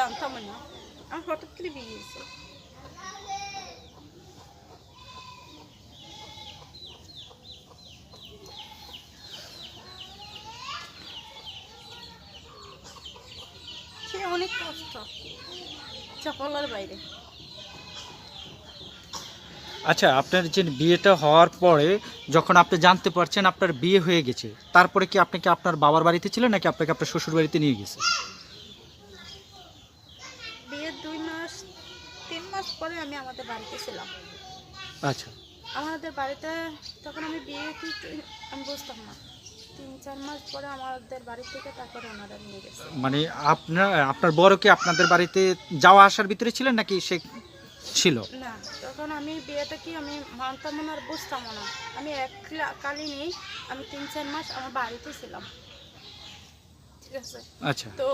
জানতাম না। হঠাৎ করে বিয়ে অনেক কষ্ট। বাইরে। আচ্ছা আপনার যে বিয়েটা হওয়ার পরে যখন আপনি জানতে পারছেন আপনার বিয়ে হয়ে গেছে, তারপরে কি আপনি কি আপনার বাবার বাড়িতে ছিলেন নাকি আপনাকে আপনার শ্বশুর বাড়িতে নিয়ে গেছে বিয়ের দুই মাস তিন মাস পরে আমি আমাদের বাড়িতে ছিলাম। আচ্ছা। আমাদের বাড়িতে তখন আমি বিয়ে আমি বুঝতাম না। তিন চার মাস পরে আমাদের বাড়ি থেকে তারপরে ওনারা নিয়ে গেছে। মানে আপনার আপনার বড় কি আপনাদের বাড়িতে যাওয়া আসার ভিতরে ছিলেন নাকি সে ছিল? না তখন আমি বিয়েটা কি আমি মানতাম না আর বুঝতাম না। আমি এক কালি নেই আমি তিন চার মাস আমার বাড়িতে ছিলাম। ঠিক আছে? আচ্ছা। তো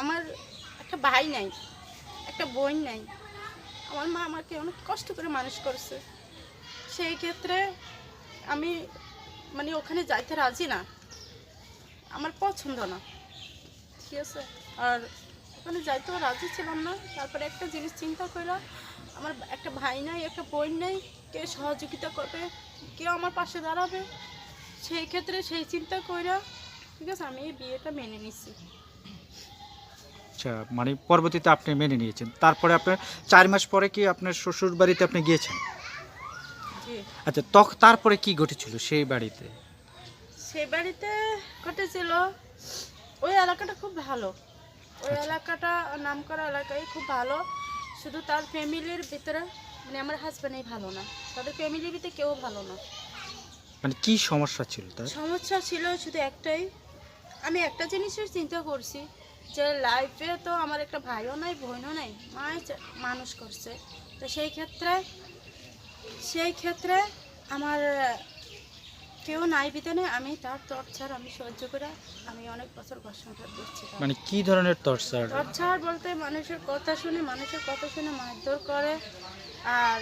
আমার একটা ভাই নাই। একটা বোন নাই। আমার মা আমাকে অনেক কষ্ট করে মানুষ করছে। সেই ক্ষেত্রে আমি মানে ওখানে যাইতে রাজি না। আমার পছন্দ না। ঠিক আছে? আর ওখানে যাইতেও রাজি ছিলাম না। তারপরে একটা জিনিস চিন্তা করলাম আমার একটা ভাই নাই, একটা বোন নাই, কে সহযোগিতা করবে? কেউ আমার পাশে দাঁড়াবে? সেই ক্ষেত্রে সেই চিন্তা কইরা, ঠিক আছে, আমি এই বিয়েটা মেনে নিছি। আচ্ছা মানে পরবর্তীতে আপনি মেনে নিয়েছেন। তারপরে আপনার চার মাস পরে কি আপনার শ্বশুর বাড়িতে আপনি গিয়েছেন? আচ্ছা তখ তারপরে কি ঘটেছিল সেই বাড়িতে? সেই বাড়িতে ঘটেছিল ওই এলাকাটা খুব ভালো। ওই আচ্ছা। এলাকাটা নাম করা এলাকায় খুব ভালো। শুধু তার ফ্যামিলির ভিতরে মানে আমার হাজব্যান্ডই ভালো না। তাদের ফ্যামিলির ভিতরে কেউ ভালো না। মানে কি সমস্যা ছিল তার? সমস্যা ছিল শুধু একটাই। আমি একটা জিনিসের চিন্তা করছি যে লাইফে তো আমার একটা ভাইও নাই বোনও নাই মাই মানুষ করছে। তো সেই ক্ষেত্রে সেই ক্ষেত্রে আমার কেউ নাই বিধানে আমি তার টর্চার আমি সহ্য করে আমি অনেক বছর ঘর সংসার করছি মানে কি ধরনের টর্চার টর্চার বলতে মানুষের কথা শুনে মানুষের কথা শুনে মারধর করে আর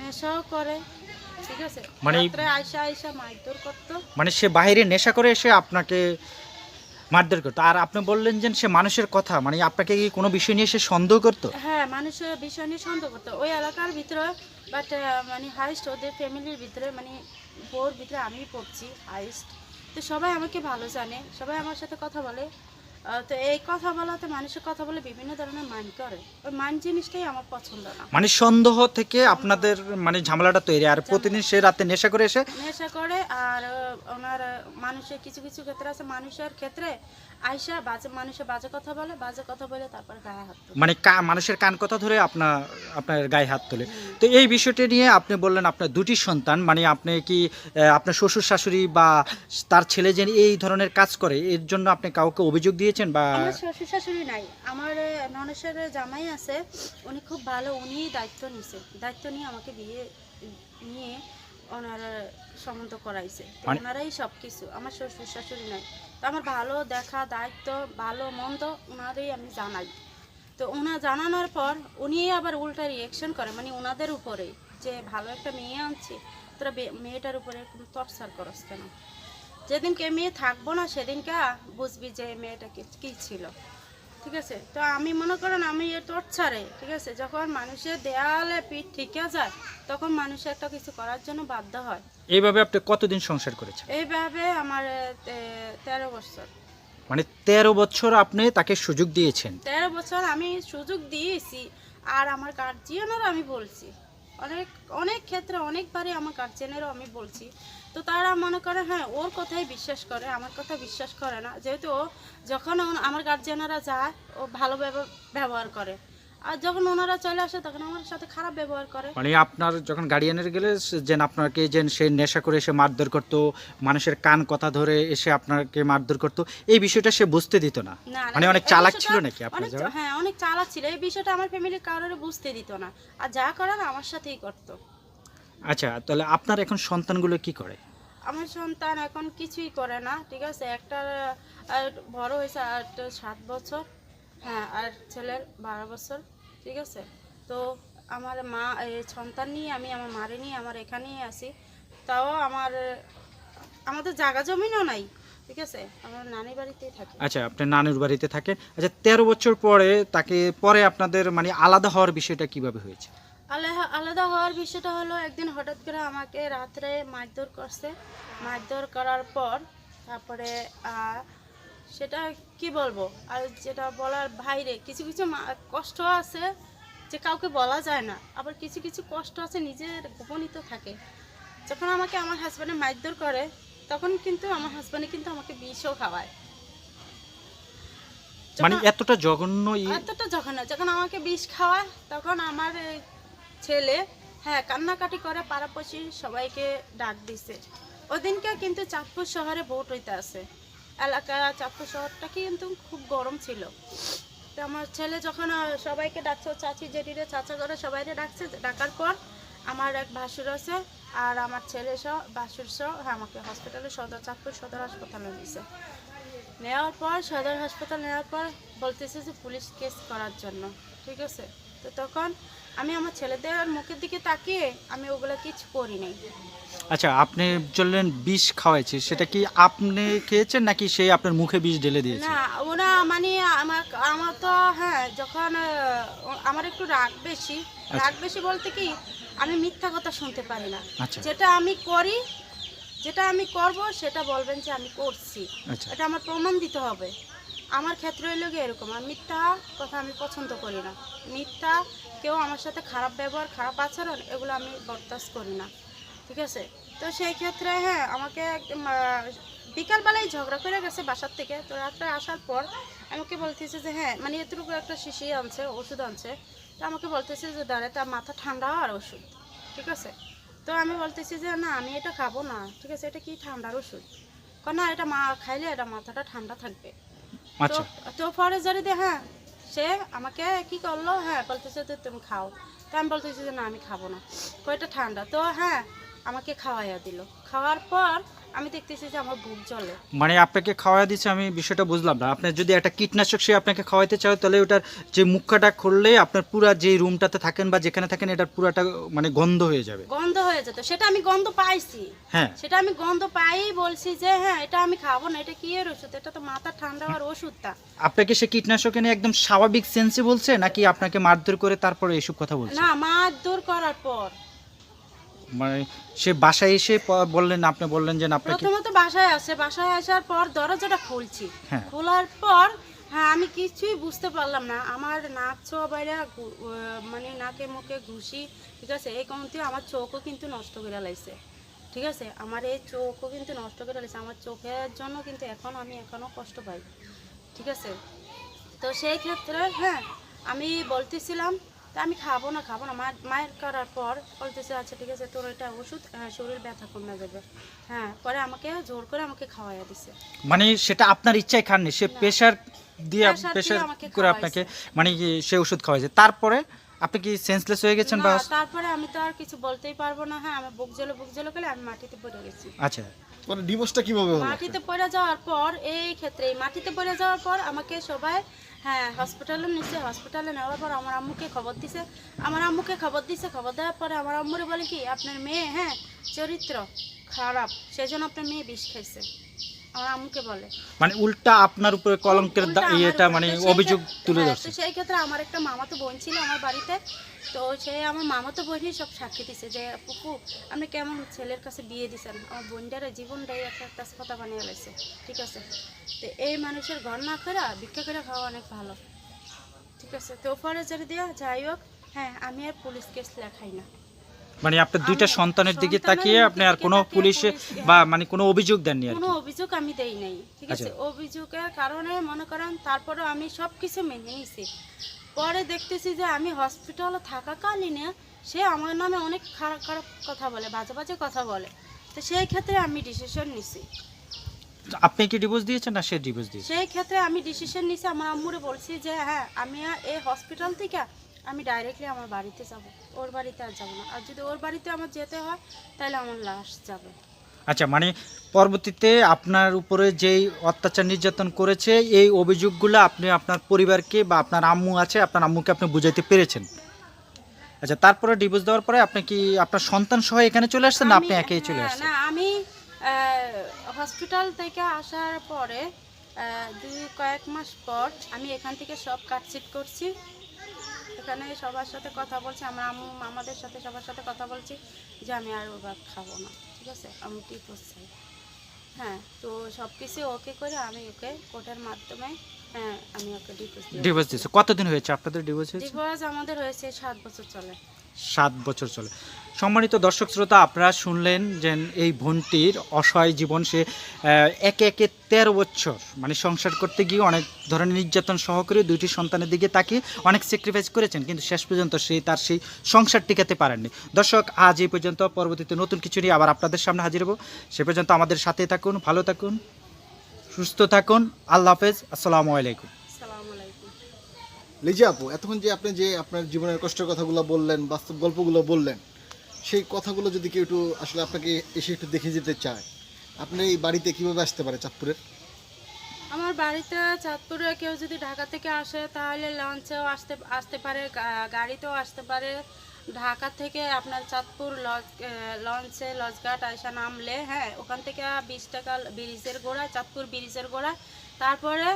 নেশাও করে ঠিক আছে? মানে- আইসা আইসা মারধর করতো। মানে সে বাইরে নেশা করে এসে আপনাকে মারধর করতো। আর আপনি বললেন যে সে মানুষের কথা মানে আপনাকে কি কোনো বিষয় নিয়ে সে সন্দেহ করতো? হ্যাঁ মানুষের বিষয় নিয়ে সন্দেহ করতো। ওই এলাকার ভিতরে বাট মানে হাইস্ট ওদের ফ্যামিলির ভিতরে মানে বোর ভিতরে আমি পড়ছি হাইস্ট তো সবাই আমাকে ভালো জানে, সবাই আমার সাথে কথা বলে। তো এই কথা বলাতে মানুষের কথা বলে বিভিন্ন ধরনের মান করে। ওই মান জিনিসটাই আমার পছন্দ না। মানে সন্দেহ থেকে আপনাদের মানে ঝামেলাটা তৈরি। আর প্রতিদিন সে রাতে নেশা করে এসে? নেশা করে আর ওনার মানুষের কিছু কিছু ক্ষেত্রে আছে। মানুষের ক্ষেত্রে আইসা বাজে মানুষের বাজে কথা বলে বাজে কথা বলে তারপর গায়ে হাত তোলে। মানে কা- মানুষের কান কথা ধরে আপনার আপনার গায়ে হাত তোলে। তো এই বিষয়টি নিয়ে আপনি বললেন আপনার দুটি সন্তান মানে আপনি কি আহ, আপনার শ্বশুর শাশুড়ি বা তার ছেলে যে এই ধরনের কাজ করে এর জন্য আপনি কাউকে অভিযোগ দিয়েছেন বা আমার শ্বশুর শাশুড়ি নাই। আমার ননসের জামাই আছে উনি খুব ভালো উনি দায়িত্ব নিছে। দায়িত্ব নিয়ে আমাকে বিয়ে নিয়ে ওনারা সম্বন্ধ করাইছে। তো মানে- ওনারাই সব কিছু আমার শ্বশুর শাশুড়ি নাই। তো আমার ভালো দেখা, দায়িত্ব, ভালো, মন্দ ওনারই আমি জানাই। তো ওনা জানানোর পর উনি আবার উল্টা রিয়েকশন করে মানে ওনাদের উপরে যে ভালো একটা মেয়ে আনছি, তোরা মেয়েটার উপরে কোনো তফসার করস কেন? যেদিনকে মেয়ে থাকব না, সেদিনকে বুঝবি যে মেয়েটা কি ছিল। ঠিক আছে? তো আমি মনে করেন আমি এ টর্চারে ঠিক আছে? যখন মানুষের দেয়ালে পিঠ ঠিকে যায় তখন মানুষ একটা কিছু করার জন্য বাধ্য হয়। এইভাবে আপনি কতদিন সংসার করেছেন? এইভাবে আমার তেরো বছর। মানে তেরো বছর আপনি তাকে সুযোগ দিয়েছেন? তেরো বছর আমি সুযোগ দিয়েছি আর আমার গার্জিয়ানেরও আমি বলছি। অনেক অনেক ক্ষেত্রে অনেকবারই আমার গার্জিয়ানেরও আমি বলছি। তো তারা মনে করে হ্যাঁ ওর কথাই বিশ্বাস করে আমার কথা বিশ্বাস করে না। যেহেতু ও যখন আমার গার্জিয়ানেরা যায় ও ভালো ব্যব- ব্যবহার করে। আর যখন ওনারা চলে আসে তখন আমার সাথে খারাপ ব্যবহার করে। মানে আপনার যখন গার্ডিয়ানের গেলে যেন আপনাকে যেন সে নেশা করে এসে মারধর করতো মানুষের কান কথা ধরে এসে আপনাকে মারধর করতো এই বিষয়টা সে বুঝতে দিত না, মানে অনেক চালাক ছিল নাকি আপনার হ্যাঁ অনেক চালাক ছিল। এই বিষয়টা আমার ফ্যামিলির কারোর বুঝতে দিত না। আর যা করার আমার সাথেই করতো। আচ্ছা তাহলে আপনার এখন সন্তানগুলো কি করে? আমার সন্তান এখন কিছুই করে না ঠিক আছে? একটা বড় হয়েছে আর সাত বছর হ্যাঁ আর ছেলের বারো বছর ঠিক আছে? তো আমার মা এই সন্তান নিয়ে আমি আমার মারে নিয়ে আমার এখানেই আসি তাও আমার আমাদের জায়গা জমিনও নাই ঠিক আছে? আমার নানি বাড়িতেই থাকি। আচ্ছা আপনি নানুর বাড়িতে থাকেন আচ্ছা তেরো বছর পরে তাকে পরে আপনাদের মানে আলাদা হওয়ার বিষয়টা কীভাবে হয়েছে? আলাদা আলাদা হওয়ার বিষয়টা হলো একদিন হঠাৎ করে আমাকে রাত্রে মারধর করছে। মারধর করার পর তারপরে সেটা কি বলব? আর যেটা বলার বাইরে কিছু কিছু কষ্ট আছে যে কাউকে বলা যায় না আবার কিছু কিছু কষ্ট আছে নিজের গোপনীত থাকে। যখন আমাকে আমার হাজব্যান্ডে মারধর করে তখন কিন্তু আমার হাজব্যান্ডে কিন্তু আমাকে বিষও খাওয়ায়। মানে এতটা জঘন্য এতটা না যখন আমাকে বিষ খাওয়ায় তখন আমার ছেলে হ্যাঁ কান্নাকাটি করে পাড়াপড়শি সবাইকে ডাক দিছে। ওদিনকে কিন্তু চাঁদপুর শহরে ভোট হইতে আছে। এলাকা চাঁদপুর শহরটা কিন্তু খুব গরম ছিল। তো আমার ছেলে যখন সবাইকে ডাকছে চাচি জেঠিরে, চাচা করে সবাইকে ডাকছে। ডাকার পর আমার এক ভাসুর আছে আর আমার ছেলে সহ, ভাসুর সহ হ্যাঁ আমাকে হসপিটালে সদর, চাঁদপুর সদর হাসপাতালে দিছে নেওয়ার পর, সদর হাসপাতাল নেওয়ার পর বলতেছে যে, পুলিশ কেস করার জন্য। ঠিক আছে? তো তখন আমি আমার ছেলেদের মুখের দিকে তাকিয়ে আমি ওগুলো কিছু করি নাই। আচ্ছা আপনি বললেন বিষ খাওয়াইছে সেটা কি আপনি খেয়েছেন নাকি সেই আপনার মুখে বিষ ঢেলে দিয়েছে? না ওরা মানে আমার আমার তো হ্যাঁ যখন আমার একটু রাগ বেশি। রাগ বেশি বলতে কি আমি মিথ্যা কথা শুনতে পারি না। আচ্ছা। যেটা আমি করি যেটা আমি করব সেটা বলবেন যে আমি করছি। আচ্ছা। এটা আমার প্রমাণ দিতে হবে। আমার ক্ষেত্রে হইল গিয়ে এরকম, আর মিথ্যা কথা আমি পছন্দ করি না। মিথ্যা কেউ আমার সাথে খারাপ ব্যবহার, খারাপ আচরণ, এগুলো আমি বরদাস্ত করি না। ঠিক আছে? তো সেই ক্ষেত্রে হ্যাঁ আমাকে বিকালবেলায় ঝগড়া করে গেছে বাসার থেকে। তো রাত্রে আসার পর আমাকে বলতেছে যে হ্যাঁ মানে এতটুকু একটা শিশি আনছে, ওষুধ আনছে। তো আমাকে বলতেছে যে, দাঁড়ে, তার মাথা ঠান্ডা আর ওষুধ। ঠিক আছে? তো আমি বলতেছি যে, না, আমি এটা খাব না। ঠিক আছে? এটা কি ঠান্ডার ওষুধ? কয়, না, এটা মা খাইলে এটা মাথাটা ঠান্ডা থাকবে। আচ্ছা। হ্যাঁ সে আমাকে কি করল? হ্যাঁ বলতেছে তুমি খাও। আমি বলতেছি যে না, আমি খাব না। কয়টা ঠান্ডা। তো হ্যাঁ আমাকে খাওয়াইয়া দিল। খাওয়ার পর আমি দেখতেছি যে আমার বুক জ্বলে। মানে আপনাকে খাওয়া দিচ্ছে আমি বিষয়টা বুঝলাম না। আপনি যদি একটা কীটনাশক সে আপনাকে খাওয়াইতে চায় তাহলে ওটার যে মুখটা খুললে আপনার পুরা যে রুমটাতে থাকেন বা যেখানে থাকেন এটার পুরাটা মানে গন্ধ হয়ে যাবে। গন্ধ হয়ে যেত। সেটা আমি গন্ধ পাইছি। হ্যাঁ। সেটা আমি গন্ধ পাই বলছি যে হ্যাঁ এটা আমি খাব না এটা কি এর ওষুধ? এটা তো মাথা ঠান্ডা হওয়ার ওষুধটা। আপনাকে সে কীটনাশক এনে একদম স্বাভাবিক সেন্সে বলছে নাকি আপনাকে মারধর করে তারপরে এসব কথা বলছে? না মার দূর করার পর। মানে সে বাসায় এসে প- বললেন আপনি বললেন যে না, আপনাকে প্রথমত বাসায় আসে বাসায় আসার পর দরজাটা খুলছি। হ্যাঁ। খোলার পর হ্যাঁ আমি কিছুই বুঝতে পারলাম না। আমার নাক ছোঁয়া বাইরে আহ, মানে নাকে মুখে ঘুষি ঠিক আছে? এই কমতে আমার চোখও কিন্তু নষ্ট করে লাইছে। ঠিক আছে? আমার এই চোখও কিন্তু নষ্ট করে লাইছে। আমার চোখের জন্য কিন্তু এখন আমি এখনও কষ্ট পাই। ঠিক আছে? তো সেই ক্ষেত্রে হ্যাঁ আমি বলতেছিলাম তা আমি খাব না খাব না। মায়ের করার পর বলতেছে আচ্ছা ঠিক আছে তোর এটা ওষুধ শরীর ব্যথা কমে যাবে। হ্যাঁ পরে আমাকে জোর করে আমাকে খাওয়াইয়া দিছে। মানে সেটা আপনার ইচ্ছায় খাননি সে প্রেশার দিয়ে প্রেশার করে আপনাকে মানে সে ওষুধ খাওয়াইছে। তারপরে আপনি কি সেন্সলেস হয়ে গেছেন বা না, তারপরে আমি তো আর কিছু বলতেই পারব না হ্যাঁ আমি বুক জেলো বুক জেলো করে আমি মাটিতে পড়ে গেছি। আচ্ছা। মানে ডিভোর্সটা কীভাবে হলো? মাটিতে পড়ে যাওয়ার পর এই ক্ষেত্রে এই মাটিতে পড়ে যাওয়ার পর আমাকে সবাই হ্যাঁ হসপিটালে নিচ্ছে হসপিটালে নেওয়ার পর আমার আম্মুকে খবর দিছে। আমার আম্মুকে খবর দিছে খবর দেওয়ার পরে আমার আম্মুরে বলে কি আপনার মেয়ে হ্যাঁ চরিত্র খারাপ সেই জন্য আপনার মেয়ে বিষ খাইছে। আমার আম্মুকে বলে। মানে উল্টা আপনার উপরে কলঙ্কের উল্টা আমার ইয়েটা মানে তো সেই অভিযোগ ক্ষেত্রে- তুলে হ্যাঁ, ধরছে। তো সেই ক্ষেত্রে আমার একটা মামাতো বোন ছিল আমার বাড়িতে। তো সে আমার মামাতো বোনই সব সাক্ষী দিছে যে পুপু আপনি কেমন ছেলের কাছে বিয়ে দিছেন? আমার বোনটার জীবনটাই একটা তেজপাতা বানিয়ে লাগছে ঠিক আছে? তো এই মানুষের ঘর না করে ভিক্ষা করে খাওয়া অনেক ভালো। ঠিক আছে? তো পরে যদি দেওয়া যাই হোক হ্যাঁ আমি আর পুলিশ কেস লেখাই না। মানে আপনার দুইটা সন্তানের দিকে তাকিয়ে আপনি আর কোনো পুলিশে বা মানে কোনো অভিযোগ দেননি আর কোনো অভিযোগ আমি দেই নাই ঠিক আছে? আচ্ছা। অভিযোগের কারণে মনে করেন তারপরেও আমি সব কিছু মেনে নিছি। পরে দেখতেছি যে আমি হসপিটালে থাকাকালীনে সে আমার নামে অনেক খারাপ খারাপ কথা বলে বাজে বাজে কথা বলে। তো সেই ক্ষেত্রে আমি ডিসিশন নিছি। আপনি কি ডিভোর্স দিয়েছেন না সে ডিভোর্স দিয়েছে? সেই ক্ষেত্রে আমি ডিসিশন নিছি। আমার আম্মুরে বলছি যে হ্যাঁ আমি এই হসপিটাল থেকে আমি ডাইরেক্টলি আমার বাড়িতে যাব। ওর বাড়িতে আর যাব না। আর যদি ওর বাড়িতে আমার যেতে হয় তাহলে আমার লাশ যাবে। আচ্ছা মানে পরবর্তীতে আপনার উপরে যেই অত্যাচার নির্যাতন করেছে এই অভিযোগগুলো আপনি আপনার পরিবারকে বা আপনার আম্মু আছে আপনার আম্মুকে আপনি বুঝাইতে পেরেছেন? আচ্ছা তারপরে ডিভোর্স দেওয়ার পরে আপনি কি আপনার সন্তান সহ এখানে চলে আসছেন না আপনি একাই চলে আসছেন? না আমি হসপিটাল থেকে আসার পরে দুই কয়েক মাস পর আমি এখান থেকে সব কাটছিট করছি। এখানে সবার সাথে কথা বলছি আমার আম্মু মামাদের সাথে সবার সাথে কথা বলছি যে আমি আর ওভাব খাব না ঠিক আছে? আমি কি করছি? হ্যাঁ তো সব কিছু ওকে করে আমি ওকে কোর্টের মাধ্যমে হ্যাঁ আমি ওকে ডিভোর্স ডিভোর্স দিয়েছি। কতদিন হয়েছে? আপনাদের ডিভোর্স হয়েছে? ডিভোর্স আমাদের হয়েছে সাত বছর চলে। সাত বছর চলে। সম্মানিত দর্শক শ্রোতা, আপনারা শুনলেন যে এই বোনটির অসহায় জীবন, সে একে একে তেরো বছর মানে সংসার করতে গিয়ে অনেক ধরনের নির্যাতন সহকারে দুইটি সন্তানের দিকে তাকিয়ে অনেক স্যাক্রিফাইস করেছেন, কিন্তু শেষ পর্যন্ত সে তার সেই সংসার টিকাতে পারেননি। দর্শক, আজ এই পর্যন্ত, পরবর্তীতে নতুন কিছু নিয়ে আবার আপনাদের সামনে হাজির হব। সে পর্যন্ত আমাদের সাথে থাকুন, ভালো থাকুন, সুস্থ থাকুন, আল্লাহ হাফেজ, আসসালামু আলাইকুম। লিজা আপু এতক্ষণ যে আপনি যে আপনার জীবনের কষ্টের কথাগুলো বললেন, বাস্তব গল্পগুলো বললেন, সেই কথাগুলো যদি কেউ একটু আসলে আপনাকে এসে একটু দেখে যেতে চায়, আপনি এই বাড়িতে কীভাবে আসতে পারে চাঁদপুরের? আমার বাড়িতে চাঁদপুরে কেউ যদি ঢাকা থেকে আসে, তাহলে লঞ্চেও আসতে আসতে পারে গাড়িতেও আসতে পারে। ঢাকা থেকে আপনার চাঁদপুর লজ লঞ্চে লজঘাট আয়সা নামলে হ্যাঁ ওখান থেকে বিশ টাকা ব্রিজের গোড়া চাঁদপুর ব্রিজের গোড়া তারপরে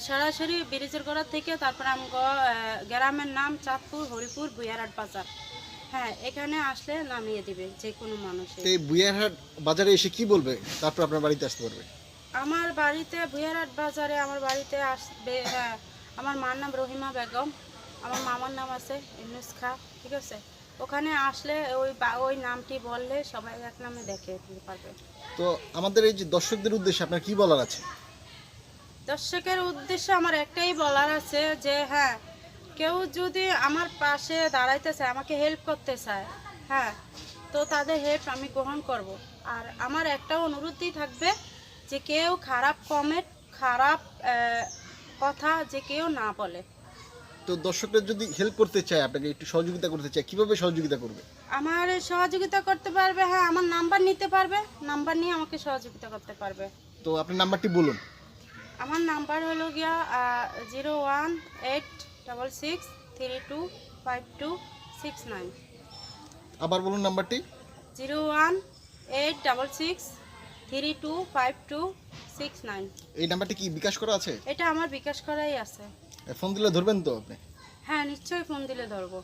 সরাসরি ব্রিজের গোড়া থেকে তারপরে আমগো এ, গ্রামের নাম চাঁদপুর হরিপুর বুয়ারহাট বাজার। হ্যাঁ এখানে আসলে নামিয়ে দিবে যে কোনো মানুষের তো এই বুয়ারহাট বাজারে এসে কি বলবে? তারপর আপনার বাড়িতে আসতে পারবে। আমার বাড়িতে ভুয়ারহাট বাজারে আমার বাড়িতে আসবে হ্যাঁ আমার মার নাম রহিমা বেগম। আমার মামার নাম আছে ইউনুস খা ঠিক আছে? ওখানে আসলে ওই বা- ওই নামটি বললে সবাই এক নামে দেখে পারবে। তো আমাদের এই যে দর্শকদের উদ্দেশ্যে আপনার কি বলার আছে? দর্শকের উদ্দেশ্যে আমার একটাই বলার আছে যে হ্যাঁ কেউ যদি আমার পাশে দাঁড়াইতে চায় আমাকে হেল্প করতে চায় হ্যাঁ তো তাদের হেল্প আমি গ্রহণ করব। আর আমার একটা অনুরোধই থাকবে যে কেউ খারাপ কমেন্ট খারাপ কথা যে কেউ না বলে। তো দর্শকরা যদি হেল্প করতে চায় আপনাকে একটু সহযোগিতা করতে চায় কীভাবে সহযোগিতা করবে? আমার সহযোগিতা করতে পারবে হ্যাঁ আমার নাম্বার নিতে পারবে নাম্বার নিয়ে আমাকে সহযোগিতা করতে পারবে। তো আপনার নাম্বারটি বলুন। আমার নাম্বার হলো গিয়া zero one eight double six three two five two six nine আবার বলুন নাম্বারটি zero one eight double six three two five two six nine এই নাম্বারটি কি বিকাশ করা আছে? এটা আমার বিকাশ করাই আছে। ফোন দিলে ধরবেন তো আপনি? হ্যাঁ নিশ্চয়ই ফোন দিলে ধরবো।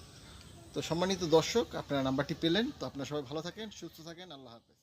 তো সম্মানিত দর্শক আপনার নাম্বারটি পেলেন। তো আপনারা সবাই ভালো থাকেন সুস্থ থাকেন। আল্লাহ হাফেজ।